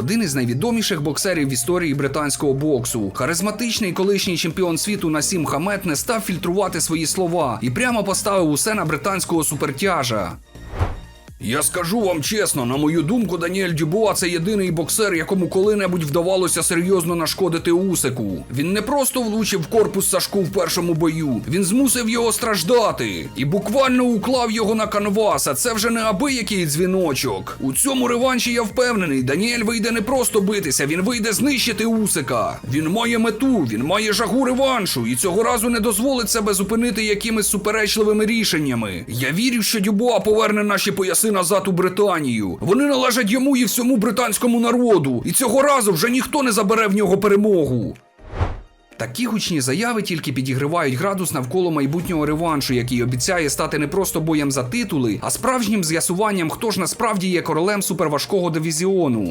один із найвідоміших боксерів в історії британського боксу. Харизматичний колишній чемпіон світу Насім Хамет не став фільтрувати свої слова і прямо поставив усе на британського супертяжа. Я скажу вам чесно, на мою думку, Даніель Дюбуа це єдиний боксер, якому коли-небудь вдавалося серйозно нашкодити Усику. Він не просто влучив корпус Сашку в першому бою, він змусив його страждати і буквально уклав його на канвас. А це вже не абиякий дзвіночок. У цьому реванші я впевнений, Даніель вийде не просто битися, він вийде знищити Усика. Він має мету, він має жагу реваншу, і цього разу не дозволить себе зупинити якимись суперечливими рішеннями. Я вірю, що Дюбуа поверне наші пояси назад у Британію. Вони належать йому і всьому британському народу. І цього разу вже ніхто не забере в нього перемогу. Такі гучні заяви тільки підігривають градус навколо майбутнього реваншу, який обіцяє стати не просто боєм за титули, а справжнім з'ясуванням, хто ж насправді є королем суперважкого дивізіону.